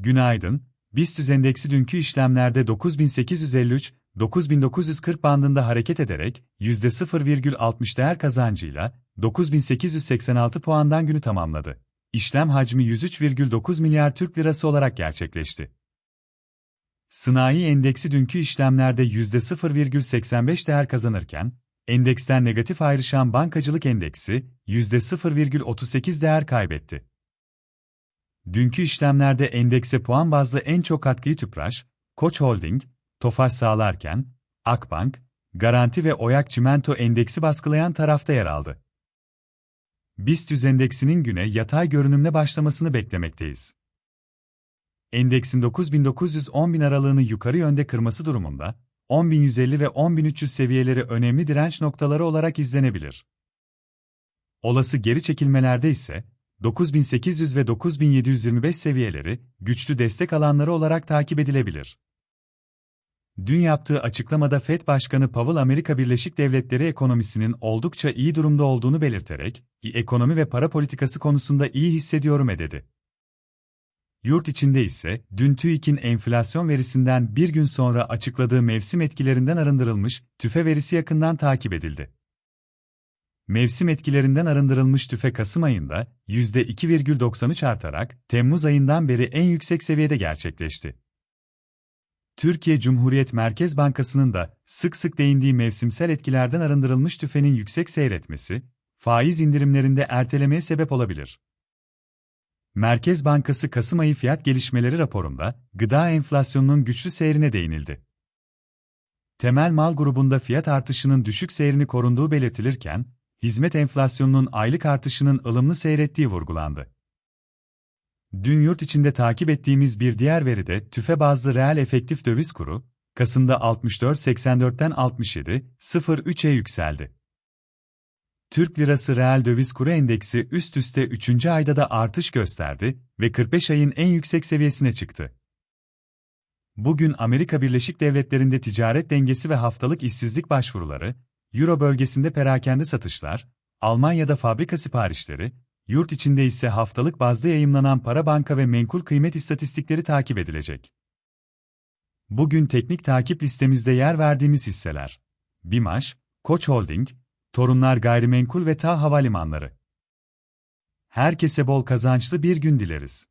Günaydın. BIST endeksi dünkü işlemlerde 9853 9940 bandında hareket ederek %0,60 değer kazancıyla 9886 puandan günü tamamladı. İşlem hacmi 103,9 milyar Türk lirası olarak gerçekleşti. Sınai endeksi dünkü işlemlerde %0,85 değer kazanırken, endeksten negatif ayrışan bankacılık endeksi %0,38 değer kaybetti. Dünkü işlemlerde endekse puan bazlı en çok katkıyı Tüpraş, Koç Holding, Tofaş sağlarken, Akbank, Garanti ve Oyak Çimento endeksi baskılayan tarafta yer aldı. BIST endeksinin güne yatay görünümle başlamasını beklemekteyiz. Endeksin 9900-10000 aralığını yukarı yönde kırması durumunda, 10150 ve 10300 seviyeleri önemli direnç noktaları olarak izlenebilir. Olası geri çekilmelerde ise, 9800 ve 9725 seviyeleri güçlü destek alanları olarak takip edilebilir. Dün yaptığı açıklamada FED Başkanı Powell Amerika Birleşik Devletleri ekonomisinin oldukça iyi durumda olduğunu belirterek, ekonomi ve para politikası konusunda iyi hissediyorum dedi. Yurt içinde ise, dün TÜİK'in enflasyon verisinden bir gün sonra açıkladığı mevsim etkilerinden arındırılmış tüfe verisi yakından takip edildi. Mevsim etkilerinden arındırılmış tüfe Kasım ayında %2,93 artarak Temmuz ayından beri en yüksek seviyede gerçekleşti. Türkiye Cumhuriyet Merkez Bankası'nın da sık sık değindiği mevsimsel etkilerden arındırılmış tüfenin yüksek seyretmesi, faiz indirimlerinde ertelemeye sebep olabilir. Merkez Bankası Kasım ayı fiyat gelişmeleri raporunda gıda enflasyonunun güçlü seyrine değinildi. Temel mal grubunda fiyat artışının düşük seyrini korunduğu belirtilirken, hizmet enflasyonunun aylık artışının ılımlı seyrettiği vurgulandı. Dün yurt içinde takip ettiğimiz bir diğer veride tüfe bazlı reel efektif döviz kuru, Kasım'da 64.84'ten 67.03'e yükseldi. Türk Lirası reel döviz kuru endeksi üst üste 3. ayda da artış gösterdi ve 45 ayın en yüksek seviyesine çıktı. Bugün Amerika Birleşik Devletleri'nde ticaret dengesi ve haftalık işsizlik başvuruları, Euro bölgesinde perakende satışlar, Almanya'da fabrika siparişleri, yurt içinde ise haftalık bazda yayımlanan para banka ve menkul kıymet istatistikleri takip edilecek. Bugün teknik takip listemizde yer verdiğimiz hisseler. BİMAŞ, Koç Holding, Torunlar Gayrimenkul ve Ta Havalimanları. Herkese bol kazançlı bir gün dileriz.